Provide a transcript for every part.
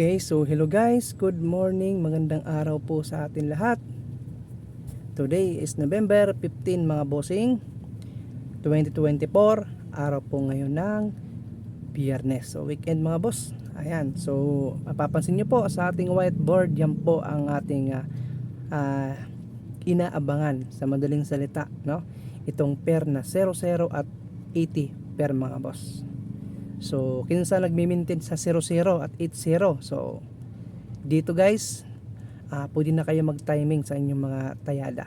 Okay, so hello guys, good morning, magandang araw po sa atin lahat. Today is November 15 mga bossing, 2024, araw po ngayon ng Biyernes. So weekend mga boss, ayan. So mapapansin nyo po sa ating whiteboard, yan po ang ating ah, ah, inaabangan sa madaling salita, no? Itong pair na 00 at 80 per mga boss. So, kinsa nagmi-maintain sa 00 at 80. So, dito guys, ah pwede na kayo mag-timing sa inyong mga tayada.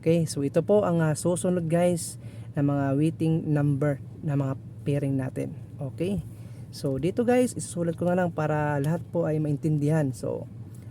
Okay, so ito po ang ah, susunod guys na mga waiting number na mga pairing natin. Okay? So, dito guys, isusulat ko na lang para lahat po ay maintindihan. So,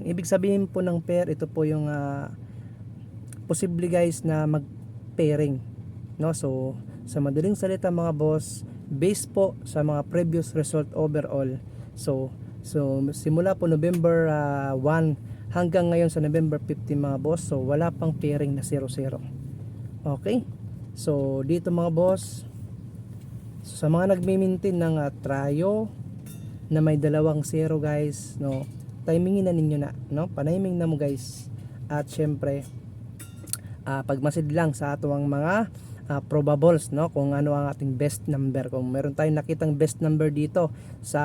ang ibig sabihin po ng pair, ito po yung ah, posible guys na mag-pairing. No? So, sa madaling salita mga boss, based po sa mga previous result overall. So, so simula po November ah, 1 hanggang ngayon sa November 15 mga boss. So, wala pang pairing na 0-0. Okay? So, dito mga boss, sa mga nagme-maintain ng uh, tryo na may dalawang 0 guys, no, timingin na ninyo na, no? Paniming na mo guys. At syempre, ah pagmasid lang sa ato mga ah, probables no? Kung ano ang ating best number. Kung meron tayong nakitang best number dito sa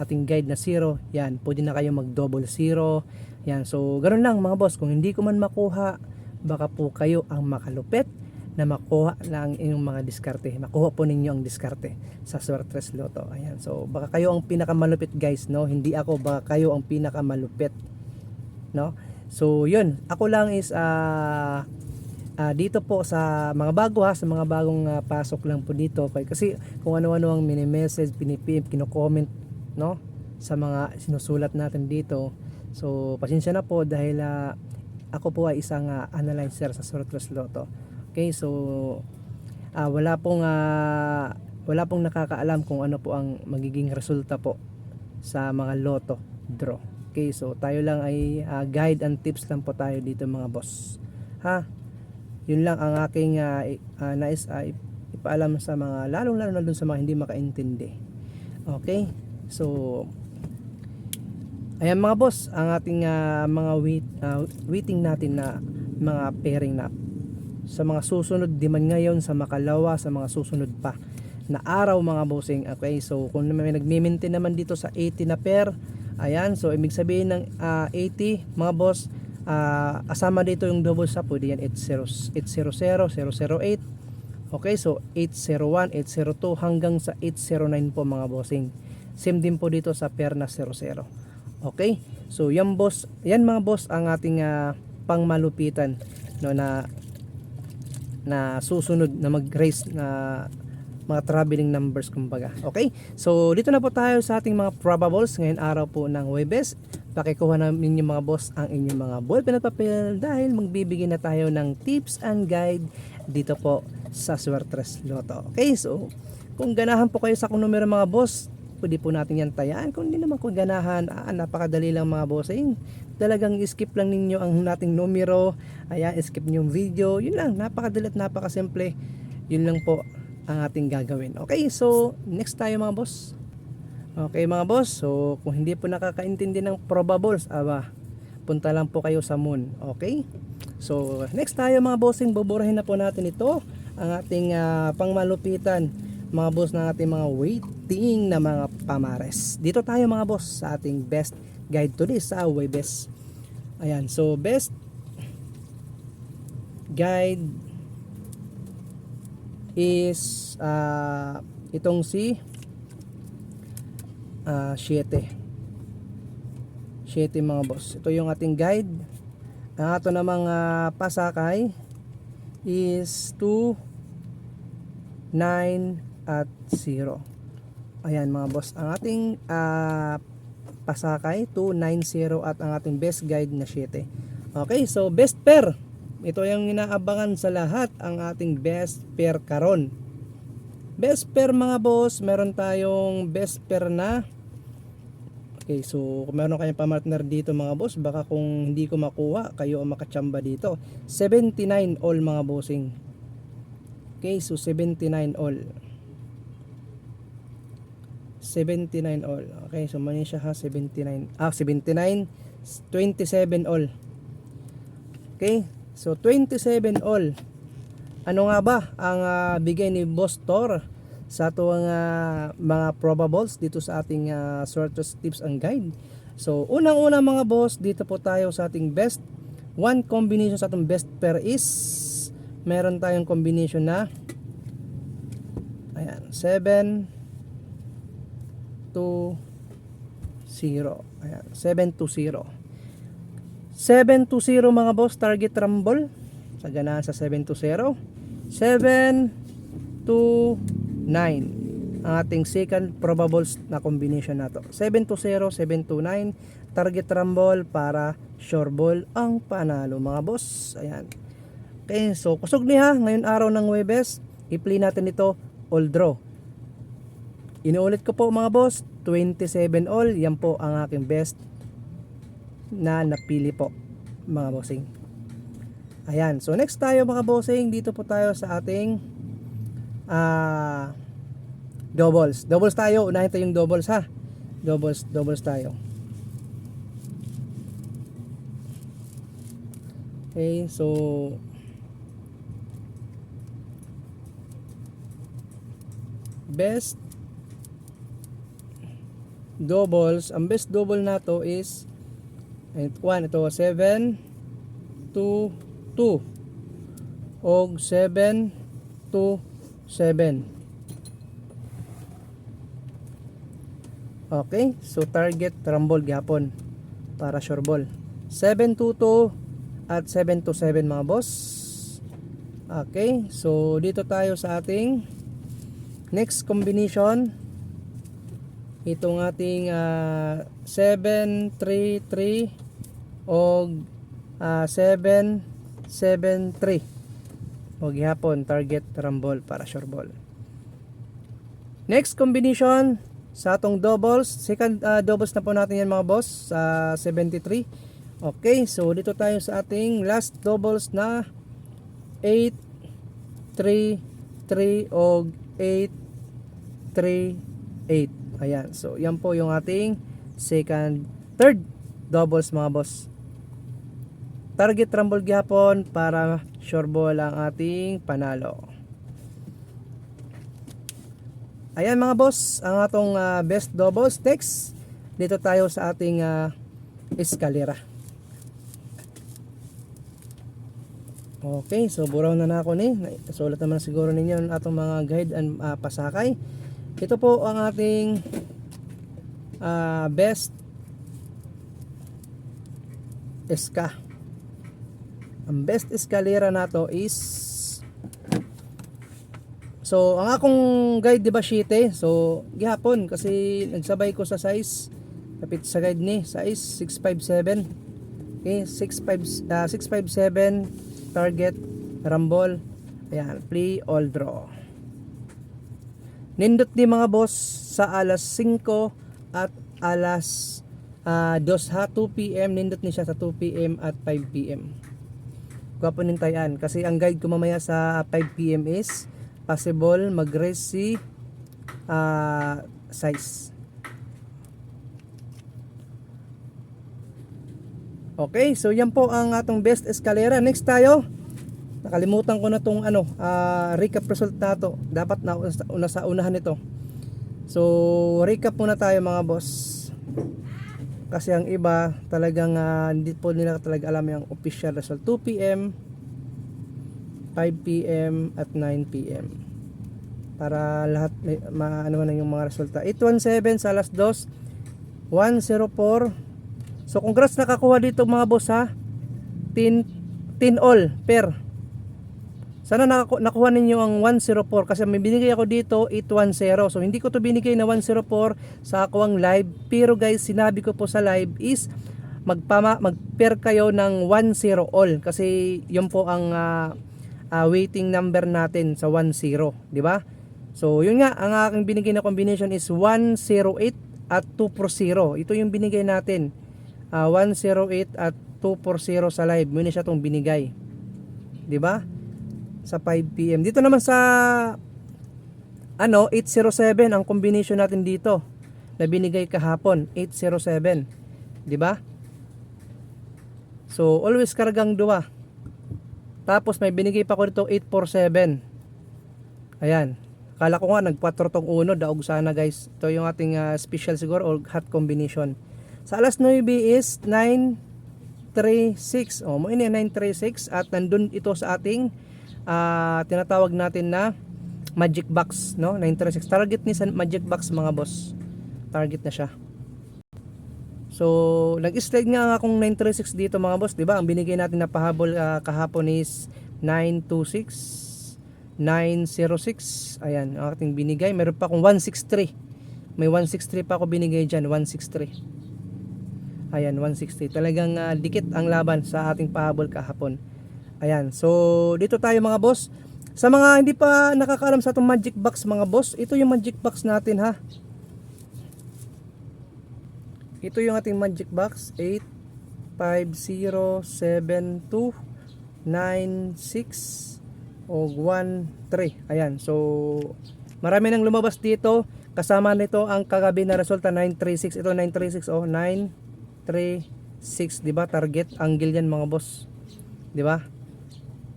ating guide na 0 yan pwede na kayo mag double 0 yan so ganoon lang mga boss. Kung hindi ko man makuha baka po kayo ang makalupit na makuha na ang inyong mga diskarte. Makuha po ninyo ang diskarte sa Swertres Lotto. Ayan so baka kayo ang pinakamalupit guys no? Hindi ako baka kayo ang pinakamalupit no? So yun. Ako lang is ah Ah, dito po sa mga bago ha, sa mga bagong ah, pasok lang po dito kay kasi kung ano-ano ang mini-message, pinipim, kino-comment no sa mga sinusulat natin dito. So pasensya na po dahil ah, ako po ay isang ah, analyzer sa Sorotros Lotto. Okay, so ah, wala pong ah, wala pong nakakaalam kung ano po ang magiging resulta po sa mga loto draw. Okay, so tayo lang ay ah, guide and tips lang po tayo dito mga boss. Ha? Yun lang ang aking uh, uh, nais uh, ipaalam sa mga lalong lalo na dun sa mga hindi makaintindi. Okay? So ayan mga boss ang ating uh, mga wait, uh, waiting natin na mga pairing na. Sa mga susunod di man ngayon sa makalawa sa mga susunod pa na araw mga bossing okay? So kung may nagmi-maintain naman dito sa 80 na pair ayan so ibig sabihin ng uh, 80 mga boss uh, asama dito yung double sa pwede yan 80, 800, 008 okay so 801, 802 hanggang sa 809 po mga bossing. Same din po dito sa pair na 00 okay so yan boss yan mga boss ang ating uh, pangmalupitan no na na susunod na mag-raise na mga traveling numbers kumbaga. Okay? So, dito na po tayo sa ating mga probables ngayon araw po ng Webes. Pakikuha na ninyo mga boss ang inyong mga ballpen at papel dahil magbibigay na tayo ng tips and guide dito po sa Swertres Lotto. Okay? So, kung ganahan po kayo sa kung numero mga boss, pwede po natin yan tayaan. Kung hindi naman kung ganahan, ah, napakadali lang mga bossing. Talagang skip lang ninyo ang nating numero. Ayan, skip nyo yung video. Yun lang, napakadali at napakasimple. Yun lang po ang ating gagawin. Okay, so next tayo mga boss. Okay mga boss, so kung hindi po nakakaintindi ng probables, aba, punta lang po kayo sa moon. Okay? So next tayo mga bossing, buburahin na po natin ito. Ang ating uh, pangmalupitan, mga boss ng ating mga waiting na mga pamares. Dito tayo mga boss sa ating best guide to this sa way best. Ayan, so best guide is uh, itong si uh, 7 7 mga boss. Ito yung ating guide. Ang ato namang uh, pasakay is 2 9 at 0 ayan mga boss. Ang ating uh, pasakay 290 at ang ating best guide na 7 okay so best pair ito yung inaabangan sa lahat ang ating best pair karon. Best pair mga boss, meron tayong best pair na Okay, so kung meron kayong pamartner dito mga boss, baka kung hindi ko makuha, kayo ang makachamba dito. 79 all mga bossing. Okay, so 79 all. 79 all. Okay, so mali siya ha, 79. Ah, 79, 27 all. Okay, so 27 all. Ano nga ba ang ah, bigay ni Boss Tor sa tuwang ah, mga probables dito sa ating uh, sorters tips and guide? So, unang-una mga boss, dito po tayo sa ating best. One combination sa ating best pair is meron tayong combination na ayan, 7 to 0. Ayan, 7 to 0. 7 to 0 mga boss, target rumble. Sa ganaan sa 7 to 0. 7 to 9 ang ating second probables na combination na to. 7 to 0, 7 to 9 target rumble para sure ball ang panalo mga boss. Ayan. Okay, so kusog niya ngayon araw ng Webes, i-play natin ito all draw. Inuulit ko po mga boss, 27 all, yan po ang aking best na napili po mga bossing. Ayan, so next tayo mga bossing, dito po tayo sa ating ah doubles. Doubles tayo, unahin tayo yung doubles ha. Doubles, doubles tayo. Okay, so best doubles, ang best double na to is and one ito 7 to 2 og 7 to 7 okay so target rumble gapon para sure ball. 7 to 2 at 7 to 7 mga boss. Okay so dito tayo sa ating next combination. Itong ating ah, 733 o ah, 773 o gihapon target rumble para sure ball next combination sa atong doubles second ah, doubles na po natin yan mga boss sa 73 okay so dito tayo sa ating last doubles na 8 3 3 o 8 3 8 Ayan. So, yan po yung ating second, third doubles mga boss. Target rumble gihapon para sure ball ang ating panalo. Ayan mga boss, ang atong ah, best doubles text. Dito tayo sa ating uh, eskalera. Okay, so buraw na na ako ni. Sulat naman siguro ninyo ang atong mga guide and ah, pasakay. Ito po ang ating ah, best eska. Ang best eskalera nato is So, ang akong guide di ba shite? So, gihapon kasi nagsabay ko sa size kapit sa guide ni size 657. Okay, 65 ah, 657 target rumble. Ayan, play all draw. Nindot ni mga boss sa alas 5 at alas ah, 2 ha 2 PM nindot ni siya sa 2 PM at 5 PM. Gwapo nintayan kasi ang guide ko mamaya sa 5 PM is possible mag-raise si ah, size. Okay, so yan po ang atong best escalera. Next tayo. Nakalimutan ko na tong ano, ah, recap result na to. Dapat na una sa unahan nito. So, recap muna tayo mga boss. Kasi ang iba talagang ah, hindi po nila talaga alam yung official result. 2 PM 5 PM at 9 PM para lahat maano na yung mga resulta. 817 sa alas 2 104 so congrats nakakuha dito mga boss ha? 10 10 all per sana nakuha ninyo ang 104 kasi may binigay ako dito 810 so hindi ko to binigay na 104 sa ako ang live. Pero guys sinabi ko po sa live is magpama mag-pair kayo ng 10 all kasi yun po ang ah, ah, waiting number natin sa 10 di ba? So yun nga ang aking binigay na combination is 108 at 240 ito yung binigay natin. Ah, 108 at 240 sa live. Muna siya tong binigay. Di ba sa 5 PM dito naman sa ano 807 ang combination natin dito na binigay kahapon, 807. 'Di ba? So, always kargang dua. Tapos may binigay pa ko dito 847. Ayan. Kala ko nga nag-4 tong uno, daog sana guys. Ito yung ating ah, special siguro or hot combination. Sa alas 9 is 936. Oh, mo ini 936 at nandun ito sa ating ah, tinatawag natin na magic box, no? 936. Target ni sa magic box mga boss. Target na siya. So, nag-slide nga akong 936 dito mga boss, 'di ba? Ang binigay natin na pahabol ah, kahapon is 926 906. Ayan, ang ating binigay. Meron pa akong 163. May 163 pa ako binigay diyan, 163. Ayan, 160. Talagang ah, dikit ang laban sa ating pahabol kahapon. Ayan, so dito tayo mga boss. Sa mga hindi pa nakakaalam sa itong magic box mga boss, ito yung magic box natin ha. Ito yung ating magic box 8507296 o 13. Ayan. So marami nang lumabas dito. Kasama nito ang kagabi na resulta 936. Ito 936 oh 936, 'di ba? Target angle yan mga boss. 'Di ba?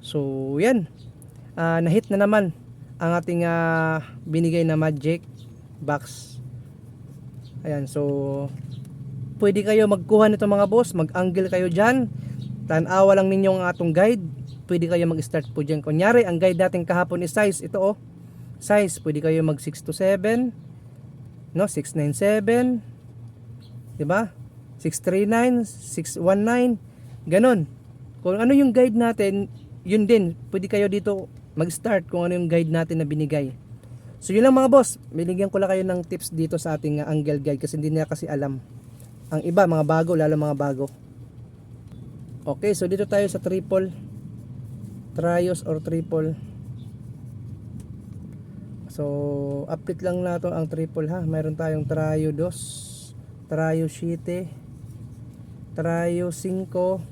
So 'yan. Ah, na-hit na naman ang ating ah, binigay na magic box. Ayan, so pwede kayo magkuha nito mga boss, mag-angle kayo dyan. Tanawa lang ninyo ang atong guide. Pwede kayo mag-start po dyan. Kunyari, ang guide natin kahapon is size. Ito oh, size. Pwede kayo mag 6 to 7. No, 697. Diba? 639, 619. Ganon. Kung ano yung guide natin, yun din. Pwede kayo dito mag-start kung ano yung guide natin na binigay. So yun lang mga boss, binigyan ko lang kayo ng tips dito sa ating uh, angle guide kasi hindi nila kasi alam. Ang iba mga bago, lalo mga bago. Okay, so dito tayo sa triple. Trios or triple. So, update lang nato ang triple ha. Meron tayong trio 2, trio 7, trio 5.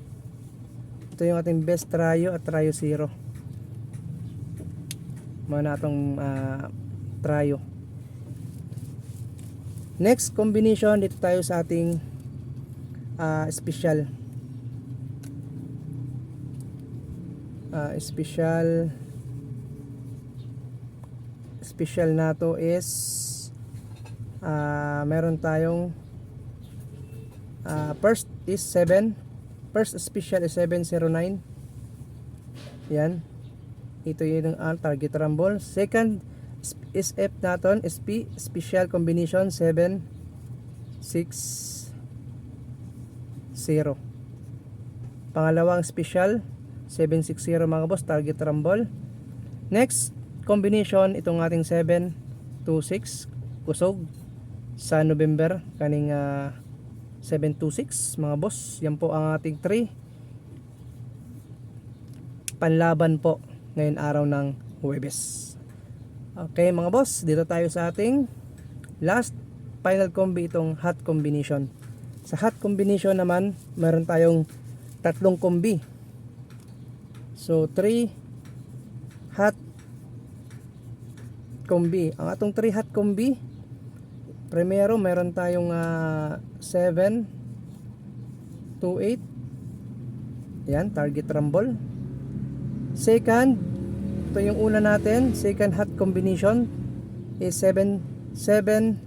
Ito yung ating best trio at trio 0. Mga natong uh, trio. Next combination dito tayo sa ating uh, special uh, special special nato is uh, meron tayong uh, first is 7 first special is 709 yan. Ito yung ang target rumble. Second is F natin SP special combination 7 6 0 pangalawang special 760 mga boss target rumble. Next combination itong ating 7 2 6 kusog. Sa November kaning uh, 726 mga boss yan po ang ating 3 panlaban po ngayon araw ng Huwebes Okay mga boss, dito tayo sa ating last final combi itong hot combination. Sa hot combination naman, meron tayong tatlong combi. So 3 hot combi. Ang atong 3 hot combi, primero meron tayong uh, 7 2 8 yan, target rumble. Second, ito yung una natin. Second hot combination is 7 7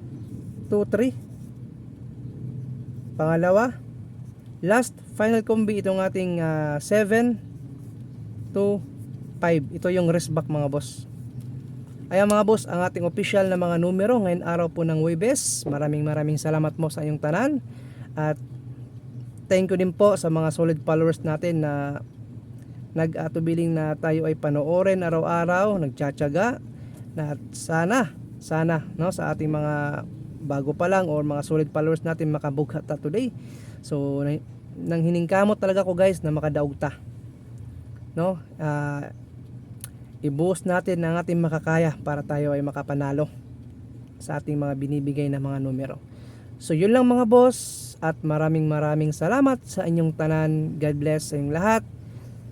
2 3 pangalawa last final combi itong ating uh, 7 2 5 ito yung rest back mga boss Ayan mga boss, ang ating official na mga numero ngayon araw po ng Webes. Maraming maraming salamat mo sa inyong tanan. At thank you din po sa mga solid followers natin na nag-atubiling na tayo ay panoorin araw-araw, nagtsatsaga na sana, sana no, sa ating mga bago pa lang or mga solid followers natin makabughat ta today. So nang hiningkamot talaga ko guys na makadaog ta. No? Uh, i-boost natin ang ating makakaya para tayo ay makapanalo sa ating mga binibigay na mga numero. So yun lang mga boss at maraming maraming salamat sa inyong tanan. God bless sa inyong lahat.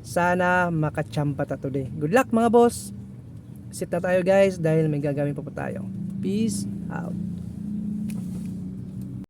Sana makachampa ta today. Good luck mga boss. Sit na tayo guys dahil may gagawin pa po tayo. Peace out.